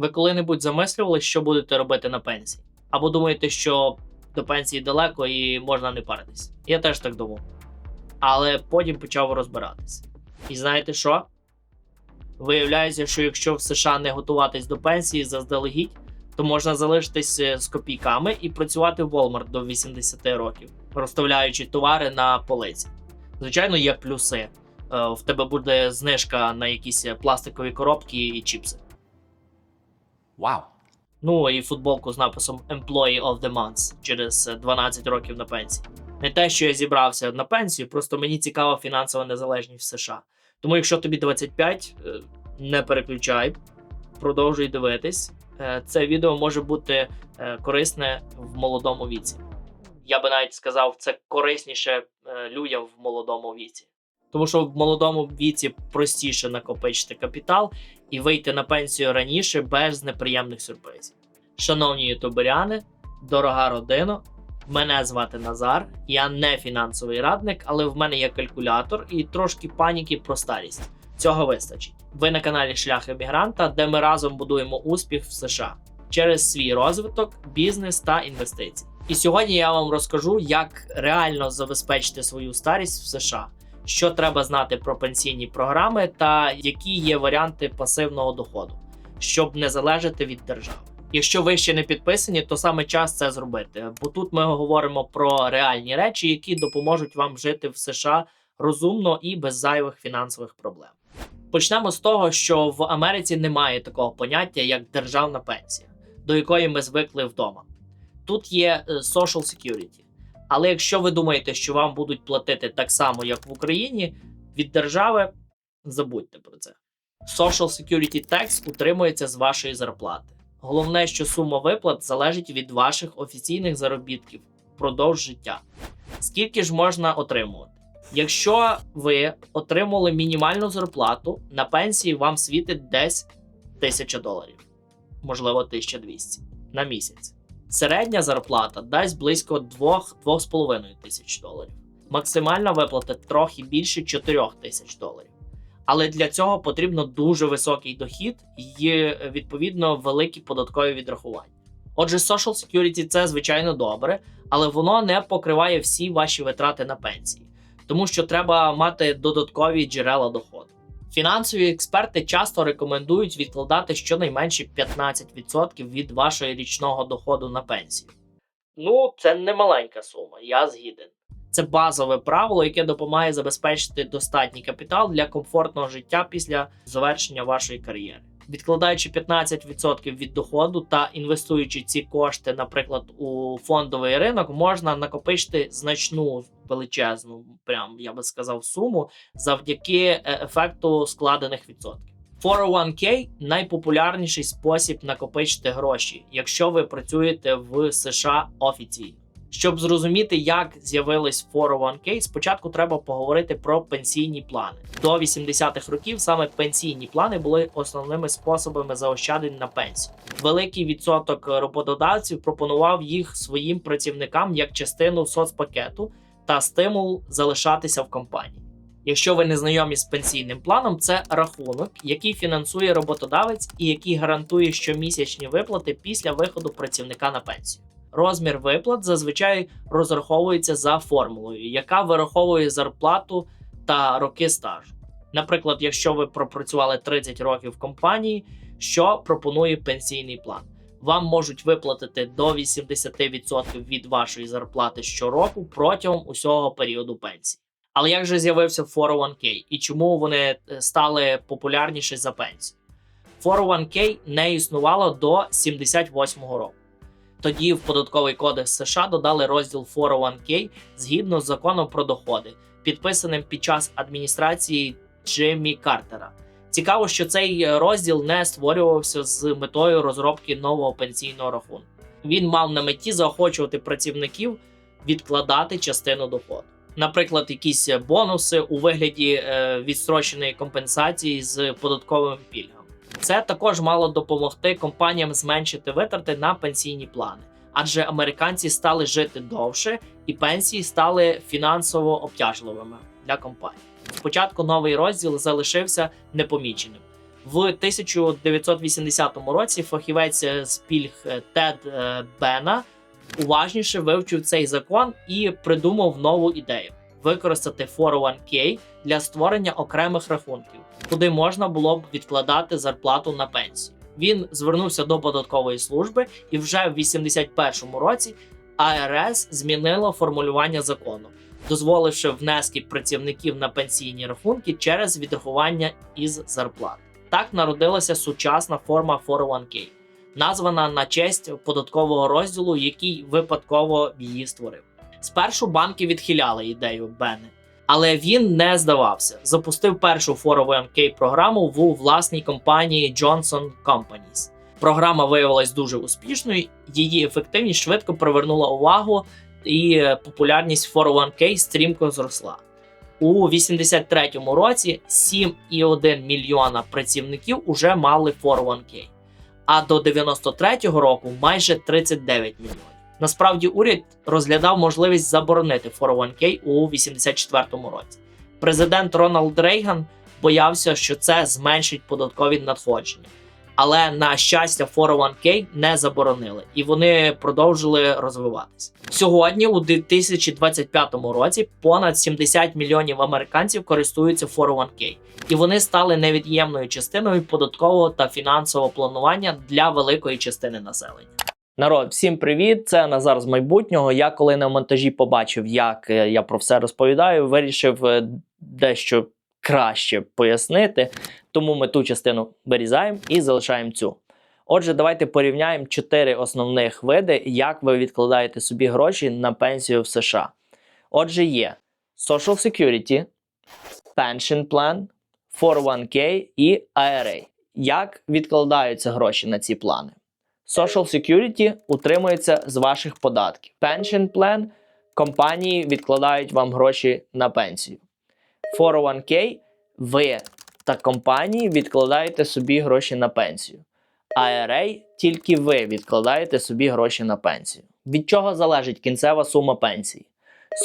Ви коли-небудь замислювали, що будете робити на пенсії? Або думаєте, що до пенсії далеко і можна не паритись? Я теж так думав. Але потім почав розбиратись. І знаєте що? Виявляється, що якщо в США не готуватись до пенсії заздалегідь, то можна залишитись е, з копійками і працювати в Walmart до 80 років, розставляючи товари на полиці. Звичайно, є плюси. Е, В тебе буде знижка на якісь пластикові коробки і чіпси. Wow. Ну і футболку з написом Employee of the Month через е, 12 років на пенсії. Не те, що я зібрався на пенсію, просто мені цікава фінансова незалежність в США. Тому, якщо тобі 25, е, не переключай, продовжуй дивитись. Е, Це відео може бути е, корисне в молодому віці. Я би навіть сказав, це корисніше е, людям в молодому віці. Тому що в молодому віці простіше накопичити капітал і вийти на пенсію раніше без неприємних сюрпризів. Шановні ютуберяни, дорога родина, мене звати Назар. Я не фінансовий радник, але в мене є калькулятор і трошки паніки про старість. Цього вистачить. Ви на каналі Шлях Емігранта, де ми разом будуємо успіх в США через свій розвиток, бізнес та інвестиції. І сьогодні я вам розкажу, як реально забезпечити свою старість в США що треба знати про пенсійні програми та які є варіанти пасивного доходу, щоб не залежати від держави. Якщо ви ще не підписані, то саме час це зробити, бо тут ми говоримо про реальні речі, які допоможуть вам жити в США розумно і без зайвих фінансових проблем. Почнемо з того, що в Америці немає такого поняття, як державна пенсія, до якої ми звикли вдома. Тут є е, social security. Але якщо ви думаєте, що вам будуть платити так само, як в Україні, від держави, забудьте про це. Social Security Tax утримується з вашої зарплати. Головне, що сума виплат залежить від ваших офіційних заробітків впродовж життя. Скільки ж можна отримувати? Якщо ви отримали мінімальну зарплату, на пенсії вам світить десь 1000 доларів, можливо, 1200 на місяць. Середня зарплата дасть близько 2-2,5 тисяч доларів. Максимальна виплата трохи більше 4 тисяч доларів. Але для цього потрібно дуже високий дохід і відповідно великі податкові відрахування. Отже, Social Security це звичайно добре, але воно не покриває всі ваші витрати на пенсії, тому що треба мати додаткові джерела доходу. Фінансові експерти часто рекомендують відкладати щонайменше 15% від вашого річного доходу на пенсію. Ну, це не маленька сума, я згіден. Це базове правило, яке допомагає забезпечити достатній капітал для комфортного життя після завершення вашої кар'єри. Відкладаючи 15% від доходу та інвестуючи ці кошти, наприклад, у фондовий ринок, можна накопичити значну величезну, прям я би сказав, суму завдяки е, ефекту складених відсотків. 401k – найпопулярніший спосіб накопичити гроші, якщо ви працюєте в США офіційно. Щоб зрозуміти, як з'явились 401k, спочатку треба поговорити про пенсійні плани. До 80-х років саме пенсійні плани були основними способами заощаджень на пенсію. Великий відсоток роботодавців пропонував їх своїм працівникам як частину соцпакету та стимул залишатися в компанії. Якщо ви не знайомі з пенсійним планом, це рахунок, який фінансує роботодавець і який гарантує щомісячні виплати після виходу працівника на пенсію. Розмір виплат зазвичай розраховується за формулою, яка вираховує зарплату та роки стажу. Наприклад, якщо ви пропрацювали 30 років в компанії, що пропонує пенсійний план? Вам можуть виплатити до 80% від вашої зарплати щороку протягом усього періоду пенсії. Але як же з'явився 401k і чому вони е, стали популярніші за пенсію? 401k не існувало до 78-го року. Тоді в податковий кодекс США додали розділ 401k згідно з законом про доходи, підписаним під час адміністрації Джиммі Картера. Цікаво, що цей розділ не створювався з метою розробки нового пенсійного рахунку. Він мав на меті заохочувати працівників відкладати частину доходу. Наприклад, якісь бонуси у вигляді е, відстроченої компенсації з податковими пільгами. Це також мало допомогти компаніям зменшити витрати на пенсійні плани, адже американці стали жити довше, і пенсії стали фінансово обтяжливими для компаній. Спочатку новий розділ залишився непоміченим, В 1980 році фахівець з пільг е, Тед е, Бена уважніше вивчив цей закон і придумав нову ідею використати 401k для створення окремих рахунків, куди можна було б відкладати зарплату на пенсію. Він звернувся до податкової служби, і вже в 81 році АРС змінило формулювання закону, дозволивши внески працівників на пенсійні рахунки через відрахування із зарплат. Так народилася сучасна форма 401k, названа на честь податкового розділу, який випадково її створив. Спершу банки відхиляли ідею Бени, але він не здавався. Запустив першу 401k програму в власній компанії Johnson Companies. Програма виявилась дуже успішною. Її ефективність швидко привернула увагу, і е, популярність 401k стрімко зросла. У 83-му році 7,1 мільйона працівників уже мали 401k, а до 93-го року майже 39 мільйонів. Насправді уряд розглядав можливість заборонити 401k у 84-му році. Президент Рональд Рейган боявся, що це зменшить податкові надходження. Але на щастя, 401k не заборонили, і вони продовжили розвиватися. Сьогодні, у 2025 році, понад 70 мільйонів американців користуються 401k, і вони стали невід'ємною частиною податкового та фінансового планування для великої частини населення. Народ, всім привіт! Це Назар з майбутнього. Я коли на монтажі побачив, як е, я про все розповідаю, вирішив е, дещо краще пояснити. Тому ми ту частину вирізаємо і залишаємо цю. Отже, давайте порівняємо чотири основних види, як ви відкладаєте собі гроші на пенсію в США. Отже, є Social Security, Pension Plan, 401k і IRA. Як відкладаються гроші на ці плани? Social Security утримується з ваших податків. Pension Plan компанії відкладають вам гроші на пенсію. 401k ви та компанії відкладаєте собі гроші на пенсію. IRA тільки ви відкладаєте собі гроші на пенсію. Від чого залежить кінцева сума пенсії?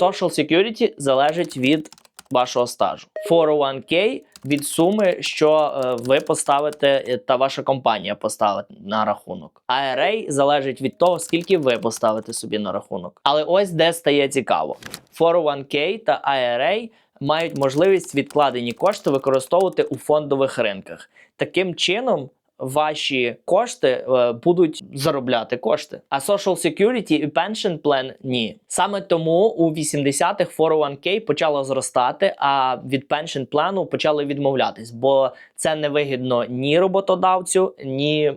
Social Security залежить від вашого стажу. 401k від суми, що е, ви поставите е, та ваша компанія поставить на рахунок. IRA залежить від того, скільки ви поставите собі на рахунок. Але ось де стає цікаво: 401k та IRA мають можливість відкладені кошти використовувати у фондових ринках. Таким чином. Ваші кошти е, будуть заробляти кошти, а Social Security і Pension Plan – ні. Саме тому у 80-х 401k почало зростати, а від Pension Plan почали відмовлятись, бо це не вигідно ні роботодавцю, ні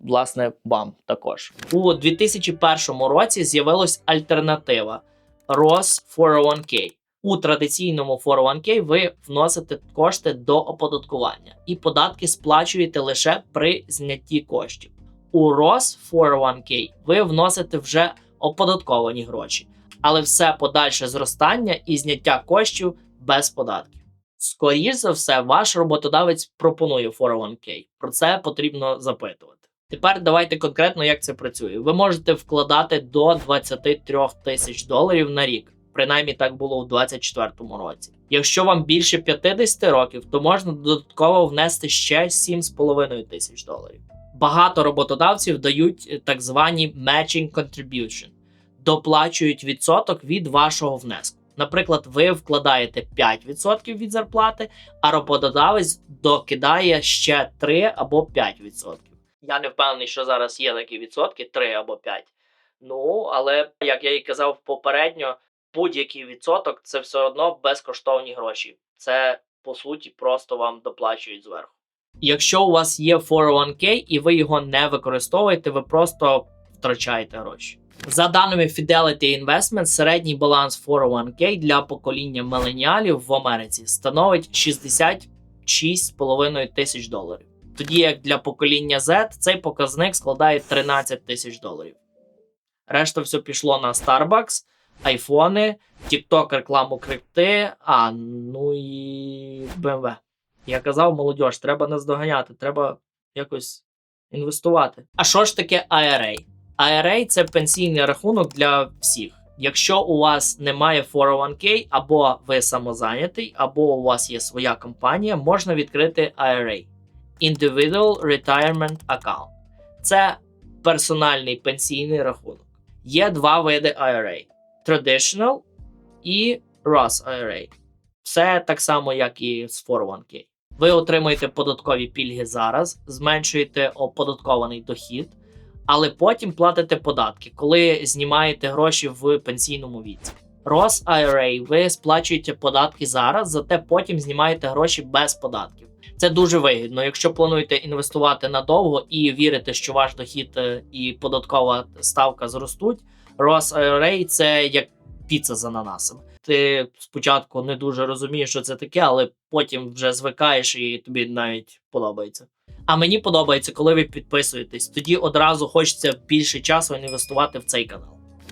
власне вам також. У 2001 році з'явилась альтернатива ROS 401k. У традиційному 401k ви вносите кошти до оподаткування і податки сплачуєте лише при знятті коштів. У ROS 401k ви вносите вже оподатковані гроші, але все подальше зростання і зняття коштів без податків. Скоріше за все, ваш роботодавець пропонує 401k. Про це потрібно запитувати. Тепер давайте конкретно, як це працює. Ви можете вкладати до 23 тисяч доларів на рік. Принаймні так було у 2024 році. Якщо вам більше 50 років, то можна додатково внести ще 7,5 тисяч доларів. Багато роботодавців дають е, так звані matching contribution, доплачують відсоток від вашого внеску. Наприклад, ви вкладаєте 5% від зарплати, а роботодавець докидає ще 3 або 5%. Я не впевнений, що зараз є такі відсотки 3 або 5. Ну, але як я і казав попередньо, будь-який відсоток це все одно безкоштовні гроші. Це по суті просто вам доплачують зверху. Якщо у вас є 401k і ви його не використовуєте, ви просто втрачаєте гроші. За даними Fidelity Investment, середній баланс 401k для покоління меленіалів в Америці становить 66,5 тисяч доларів. Тоді як для покоління Z цей показник складає 13 тисяч доларів. Решта все пішло на Starbucks, айфони, TikTok рекламу крипти, а ну і BMW. Я казав, молодь, треба наздоганяти, треба якось інвестувати. А що ж таке IRA? IRA – це пенсійний рахунок для всіх. Якщо у вас немає 401k, або ви самозайнятий, або у вас є своя компанія, можна відкрити IRA. Individual Retirement Account. Це персональний пенсійний рахунок. Є два види IRA: Traditional і Roth IRA. Все так само, як і з 401k. Ви отримуєте податкові пільги зараз, зменшуєте оподаткований дохід, але потім платите податки, коли знімаєте гроші в пенсійному віці. Roth IRA ви сплачуєте податки зараз, зате потім знімаєте гроші без податків. Це дуже вигідно. Якщо плануєте інвестувати надовго і вірите, що ваш дохід е, і податкова ставка зростуть. Roth IRA – це як піца з ананасами. Ти спочатку не дуже розумієш, що це таке, але потім вже звикаєш і тобі навіть подобається. А мені подобається, коли ви підписуєтесь. Тоді одразу хочеться більше часу інвестувати в цей канал.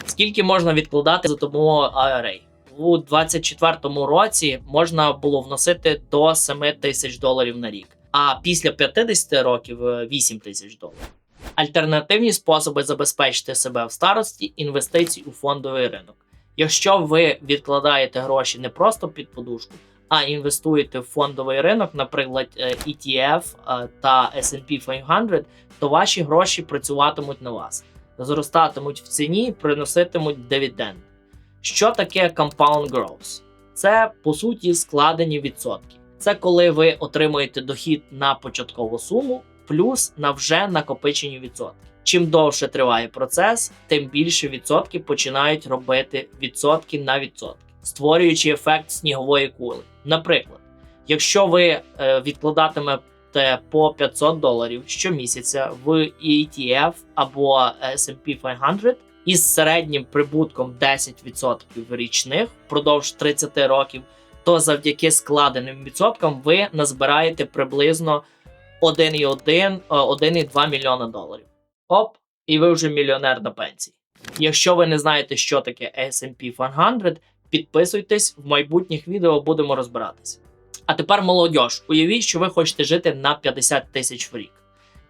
Скільки можна відкладати за допомогою IRA? У 2024 році можна було вносити до 7 тисяч доларів на рік, а після 50 років е, 8 тисяч доларів. Альтернативні способи забезпечити себе в старості інвестицій у фондовий ринок. Якщо ви відкладаєте гроші не просто під подушку, а інвестуєте в фондовий ринок, наприклад, е, ETF е, та S&P 500, то ваші гроші працюватимуть на вас, зростатимуть в ціні, приноситимуть дивіденд. Що таке compound growth? Це по суті складені відсотки. Це коли ви отримуєте дохід на початкову суму плюс на вже накопичені відсотки. Чим довше триває процес, тим більше відсотки починають робити відсотки на відсотки, створюючи ефект снігової кули. Наприклад, якщо ви е, відкладатимете по 500 доларів щомісяця в ETF або S&P 500 із середнім прибутком 10% річних впродовж 30 років, то завдяки складеним відсоткам ви назбираєте приблизно 1,1 1,2 мільйона доларів. Оп, і ви вже мільйонер на пенсії. Якщо ви не знаєте, що таке S&P 500, підписуйтесь, в майбутніх відео будемо розбиратися. А тепер молодь, уявіть, що ви хочете жити на 50 тисяч в рік,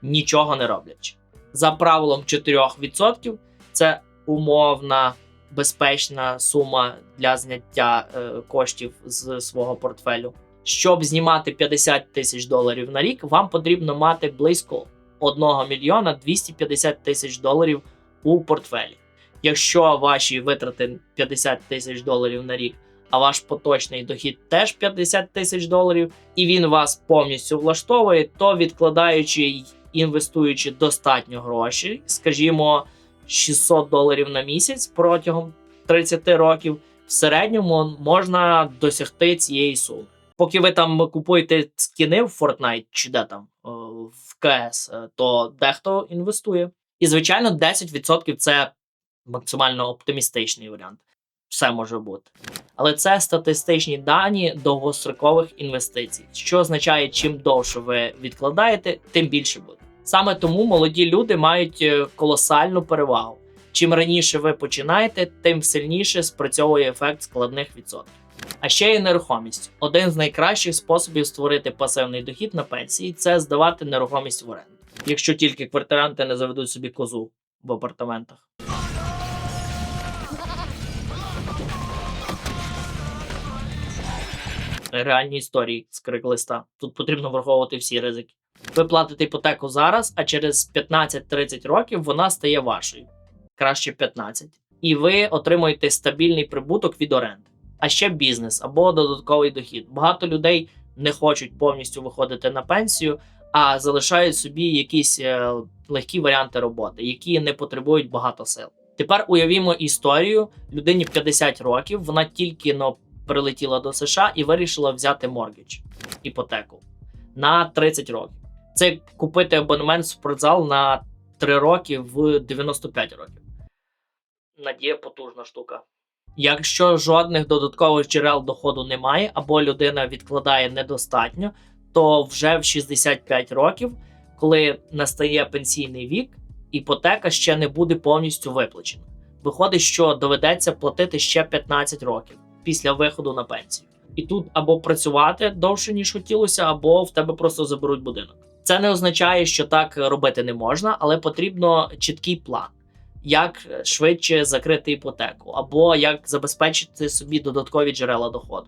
нічого не роблячи. За правилом 4% це умовна безпечна сума для зняття е, коштів з свого портфелю. Щоб знімати 50 тисяч доларів на рік, вам потрібно мати близько 1 мільйона 250 тисяч доларів у портфелі. Якщо ваші витрати 50 тисяч доларів на рік, а ваш поточний дохід теж 50 тисяч доларів, і він вас повністю влаштовує, то відкладаючи й інвестуючи достатньо грошей, скажімо, 600 доларів на місяць протягом 30 років, в середньому можна досягти цієї суми. Поки ви там купуєте скіни в Fortnite чи де там е, в КС, е, то дехто інвестує. І, звичайно, 10% це максимально оптимістичний варіант. Все може бути. Але це статистичні дані довгострокових інвестицій, що означає, чим довше ви відкладаєте, тим більше буде. Саме тому молоді люди мають е, колосальну перевагу. Чим раніше ви починаєте, тим сильніше спрацьовує ефект складних відсотків. А ще є нерухомість. Один з найкращих способів створити пасивний дохід на пенсії це здавати нерухомість в оренду. Якщо тільки квартиранти не заведуть собі козу в апартаментах. Реальні історії з криклиста. Тут потрібно враховувати всі ризики. Ви платите іпотеку зараз, а через 15-30 років вона стає вашою. Краще 15. І ви отримуєте стабільний прибуток від оренди. А ще бізнес або додатковий дохід. Багато людей не хочуть повністю виходити на пенсію, а залишають собі якісь е, легкі варіанти роботи, які не потребують багато сил. Тепер уявімо історію людині 50 років. Вона тільки но прилетіла до США і вирішила взяти моргідж, іпотеку на 30 років. Це купити абонемент в спортзал на 3 роки в 95 років. Надія потужна штука. Якщо жодних додаткових джерел доходу немає, або людина відкладає недостатньо, то вже в 65 років, коли настає пенсійний вік, іпотека ще не буде повністю виплачена. Виходить, що доведеться платити ще 15 років після виходу на пенсію. І тут або працювати довше, ніж хотілося, або в тебе просто заберуть будинок. Це не означає, що так робити не можна, але потрібно чіткий план як швидше закрити іпотеку, або як забезпечити собі додаткові джерела доходу,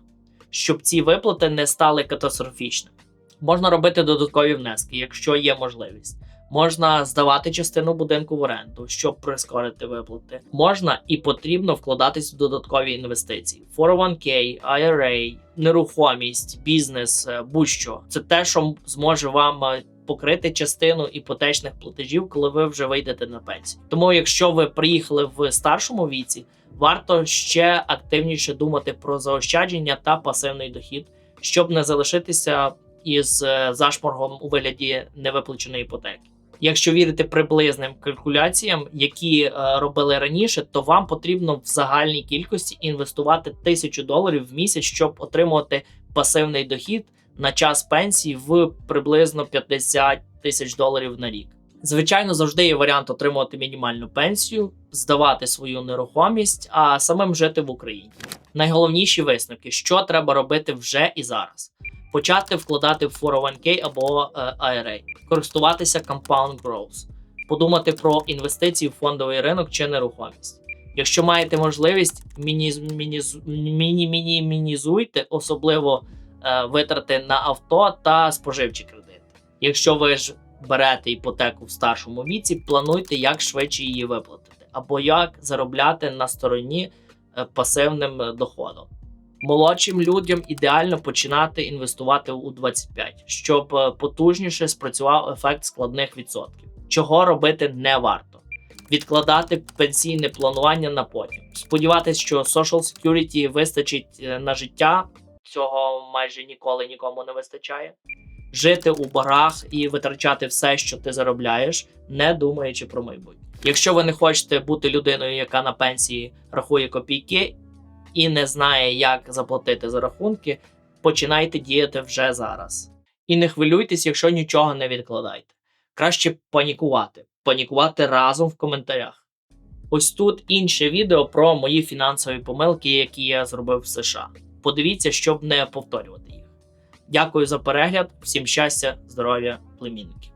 щоб ці виплати не стали катастрофічними. Можна робити додаткові внески, якщо є можливість. Можна здавати частину будинку в оренду, щоб прискорити виплати. Можна і потрібно вкладатись в додаткові інвестиції: 401k, IRA, нерухомість, бізнес, е, будь-що. Це те, що зможе вам е, покрити частину іпотечних платежів, коли ви вже вийдете на пенсію. Тому, якщо ви приїхали в старшому віці, варто ще активніше думати про заощадження та пасивний дохід, щоб не залишитися із е, зашморгом у вигляді невиплаченої іпотеки. Якщо вірити приблизним калькуляціям, які е, робили раніше, то вам потрібно в загальній кількості інвестувати тисячу доларів в місяць, щоб отримувати пасивний дохід на час пенсії в приблизно 50 тисяч доларів на рік. Звичайно, завжди є варіант отримувати мінімальну пенсію, здавати свою нерухомість, а самим жити в Україні. Найголовніші висновки, що треба робити вже і зараз. Почати вкладати в 401k або е, IRA, користуватися Compound Growth, подумати про інвестиції в фондовий ринок чи нерухомість. Якщо маєте можливість, мініз- мініз- міні-мінімізуйте особливо е, витрати на авто та споживчі кредити. Якщо ви ж берете іпотеку в старшому віці, плануйте як швидше її виплатити, або як заробляти на стороні е, пасивним е, доходом. Молодшим людям ідеально починати інвестувати у 25, щоб е, потужніше спрацював ефект складних відсотків. Чого робити не варто. Відкладати пенсійне планування на потім. Сподіватись, що Social Security вистачить е, на життя. Цього майже ніколи нікому не вистачає. Жити у барах і витрачати все, що ти заробляєш, не думаючи про майбутнє. Якщо ви не хочете бути людиною, яка на пенсії рахує копійки і не знає, як заплатити за рахунки, починайте діяти вже зараз. І не хвилюйтесь, якщо нічого не відкладаєте. Краще панікувати. Панікувати разом в коментарях. Ось тут інше відео про мої фінансові помилки, які я зробив в США. Подивіться, щоб не повторювати їх. Дякую за перегляд, всім щастя, здоров'я, племінників.